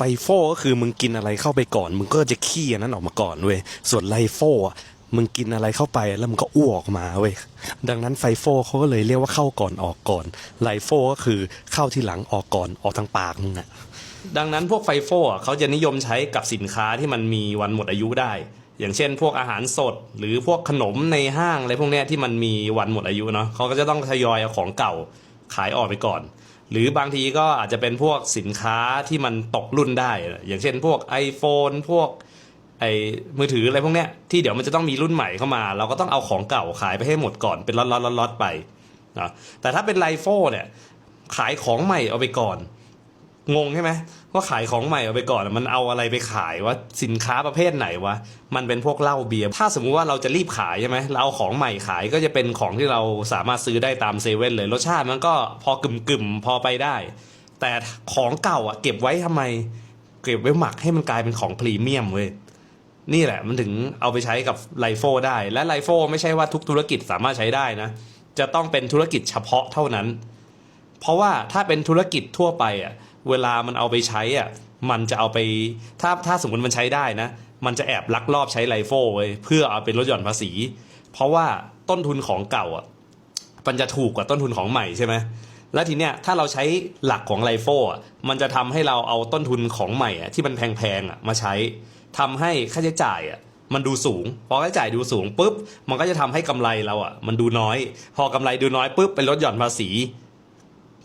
ฟโฟก็คือมึงกินอะไรเข้าไปก่อน มึงก็จะขี้อันนั้นออกมาก่อนเว้ยส่วนไลโฟอะมึงกินอะไรเข้าไปแล้วมึงก็อ้วกออกมาเว้ยดังนั้นไฟโฟเขาก็เลยเรียกว่าเข้าก่อนออกก่อนไลโฟก็คือเข้าที่หลังออกก่อนออกทางปากมึงอะดังนั้นพวกไฟโฟเขาจะนิยมใช้กับสินค้าที่มันมีวันหมดอายุได้ อย่างเช่น พวกอาหารสด หรือพวกขนมในห้างอะไรพวกเนี้ยที่มันมีวันหมดอายุเนาะเขาก็จะต้องทยอยเอาของเก่าขายออกไปก่อน หรือบางทีก็อาจจะเป็นพวกสินค้าที่มันตกรุ่นได้ อย่างเช่นพวก iPhone พวกไอ้มือถืออะไรพวกเนี้ยที่เดี๋ยวมันจะต้องมีรุ่นใหม่เข้ามา เราก็ต้องเอาของเก่าขายไปให้หมดก่อนเป็นล็อตๆๆๆไปนะแต่ถ้าเป็นไลโฟเนี่ยขายของใหม่เอาไปก่อน งงใช่ไหมว่าขายของใหม่เอาไปก่อนมันเอาอะไรไปขายว่าสินค้าประเภทไหนวะมันเป็นพวกเหล้าเบียร์ถ้าสมมุติว่าเราจะรีบขายใช่ไหมเราเอาของใหม่ขายก็จะเป็นของที่เราสามารถซื้อได้ตามเซเว่นเลยรสชาติมันก็พอกึ่มกึ่มๆพอไปได้ แต่ของเก่าอะเก็บไว้ทำไม เก็บไว้หมักให้มันกลายเป็นของพรีเมียมเว้ยนี่แหละมันถึงเอาไปใช้กับไลโฟได้และไลโฟไม่ใช่ว่าทุกธุรกิจสามารถใช้ได้นะ จะต้องเป็นธุรกิจเฉพาะเท่านั้น เพราะว่าถ้าเป็นธุรกิจทั่วไปอะ เวลามันเอาไปใช้อะมันจะเอาไปถ้าถ้าสมมติมันใช้ได้นะ มันจะแอบลักลอบใช้ไลโฟไว้เพื่อเอาเป็นลดหย่อนภาษี เพราะว่าต้นทุนของเก่าอะมันจะถูกกว่าต้นทุนของใหม่ใช่ไหมแล้วทีเนี้ยถ้าเราใช้หลักของไลโฟอะมันจะทำให้เราเอาต้นทุนของใหม่อะที่มันแพงๆอะมาใช้ทำให้ค่าใช้จ่ายอะมันดูสูง พอค่าใช้จ่ายดูสูงปุ๊บ มันก็จะทำให้กำไรเราอะ มันดูน้อย พอกำไรดูน้อยปุ๊บไปลดหย่อนภาษี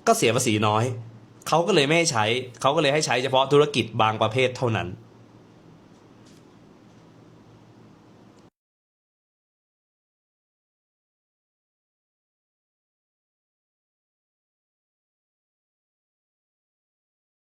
ก็เสียภาษีน้อย เขาก็เลยไม่ให้ใช้เขาก็เลยให้ใช้เฉพาะธุรกิจบางประเภทเท่านั้น